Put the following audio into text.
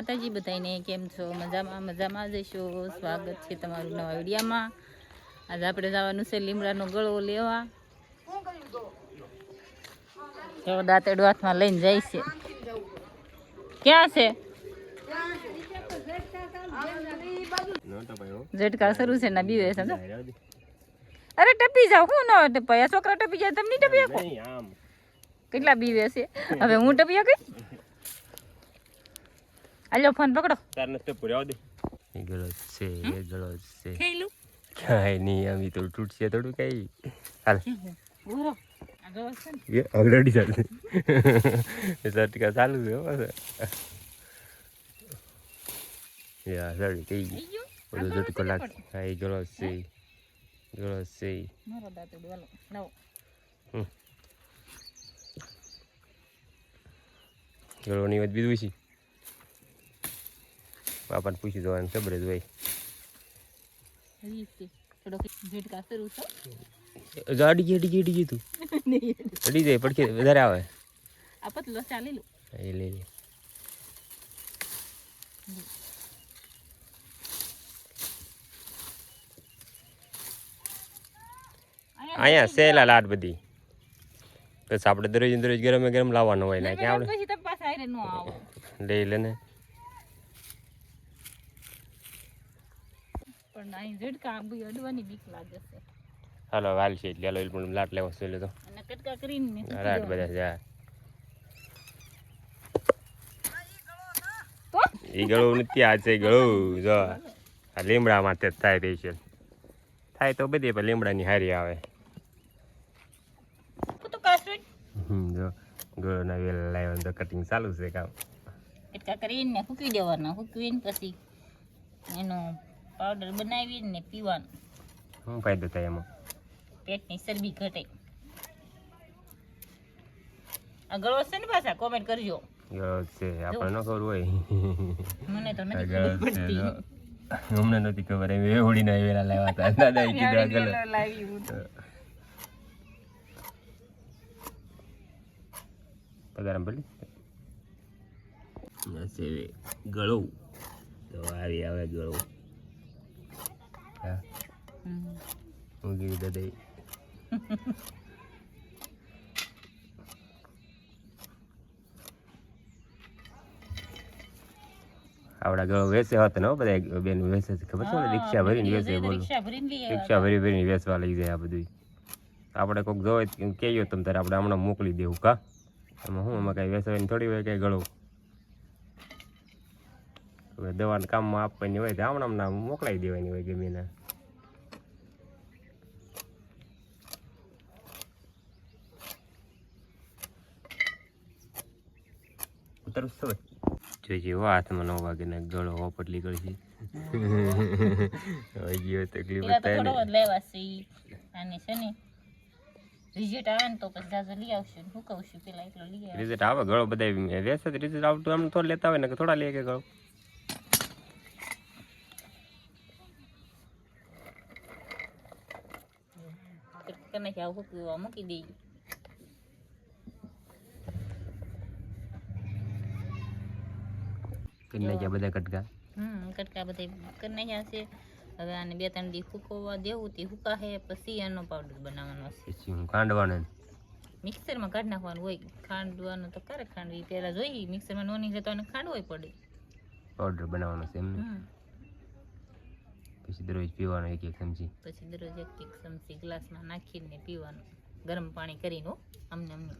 માતાજી બધાને કેમ છો? મજામાં મજામાં જઈશો સ્વાગત છે તમારું નવા વિડીયામાં. આજે આપણે જવાનું છે લીમડાનો ગળો લેવા. જો દાંતેડું હાથમાં લઈને જાય છે. ક્યાં છે? ઝટકા શરૂ છે ને બીવે છે અરે ટપી જાવ હું ન ટપાય. છોકરા ટપી જાય તમને ટપી કેટલા બીવે છે? હવે હું ટપી કઈ આલ્યો ફોન પકડો. એ ગળો છે એ ગળો છે. ખેલું કાઈ નહીં આમ તો તૂટશે થોડું કઈ. હાલ. ઓરો તો હા એ ગળો જ છે ગળો જ છે. મારો દાંતડું હાલો લાવો. ગળો ની વાત બીજું છે બાપાને પૂછી જોવાનું ખબર જ હોય. ગાડી થોડોક ઝટકા શરૂ છો. જો અડી જાય પડખે વધારે આવે. આ પતલો ચાલી લો. એ લઈ લે. અહીંયા સેલા લાટ બધી. બસ આપણે દરરોજ દરરોજ ગરમે ગરમ લાવવાનો હોય ને આવો. આપણે લઈ લે ને. પણ અહીં ઝટકા આંબી અડવાની બીક લાગે છે. હાલો હાલ છે એટલે હાલો પણ લાટ લેવો છે તો. અને કટકા કરીને લાટ બધા જા. એ ગળો નથી આ છે ગળું જો. આ લીમડા માટે થાય પેશિયલ થાય તો બધી પણ લીમડાની હારી આવે. જો. ગળોના વેલ લાવ્યો તો કટિંગ ચાલુ છે કામ. કટકા કરીને ફૂકી દેવાના ફૂકવીને પછી એનો પાવડર બનાવીને પીવાનો. શું ફાયદો થાય એમાં? પેટની ચરબી ઘટે. આ ગળો છે ને પાછા કોમેન્ટ કરજો. ગળો છે આપણે ન ખબર હોય. મને તો નથી ખબર પડતી. અમને નથી ખબર એમ એ હોડીના વેલા લાવ્યા હતા. દાદા એ કીધું આ ગળો. ગળો લાવી હું તો. પગારામ ભલે ગળો. તો આવી આવે ગળો. હા હમ. હું કીધું દાદા આવડા ગળો વેચે હોત ને બધા બેન વેસે છે ખબર છે ને? રિક્ષા ભરીને વેચે બોલો રિક્ષા ભરી ભરીને વેચવા લઈ જાય આ બધું આપણે કોઈક જોવે કહેજો તમે તારે આપણે હમણાં મોકલી દેવું કા એમાં શું એમાં કાંઈ વેચવાની થોડી હોય કાંઈ ગળો હવે દવાના કામમાં આપવાની હોય તો હમણાં મોકલાવી દેવાની હોય ગમે ના ઉતરવું છે જોઈજે હાથમાં નવ વાગે ને ગળો હોપટલી તકલીફ થોડો લેવા છે અને છે ને રિઝલ્ટ આવે ને તો પછી જાજો લઈ આવશું ને. હુકવશું પેલા એટલો લઈ આવ્યા રિઝલ્ટ આવે ગળો બધા વેસે રિઝલ્ટ આવતું આમ તો લેતા હોય ને કે થોડા લે કે ગળો. કને કે આવું હુકવવા મૂકી દઈ કરી નાખ્યા બધા કટકા હમ કટકા બધા કરી નાખ્યા છે હવે આને બે ત્રણ દી હુકવવા દેવું તે હુકાશે પછી આનો પાવડર બનાવવાનો છે પછી કાંડવાનું મિક્સરમાં કાઢી નાખવાનું હોય ખાંડવાનું તો કરે ખાંડવી પહેલા જોઈ મિક્સરમાં નો નીકળે તો આને ખાંડવું પડે પાવડર બનાવવાનો છે હમ પછી દરરોજ પીવાનો એક એક ચમચી પછી દરરોજ એક એક ચમચી ગ્લાસમાં નાખીને પીવાનું. ગરમ પાણી કરીને અમને અમને.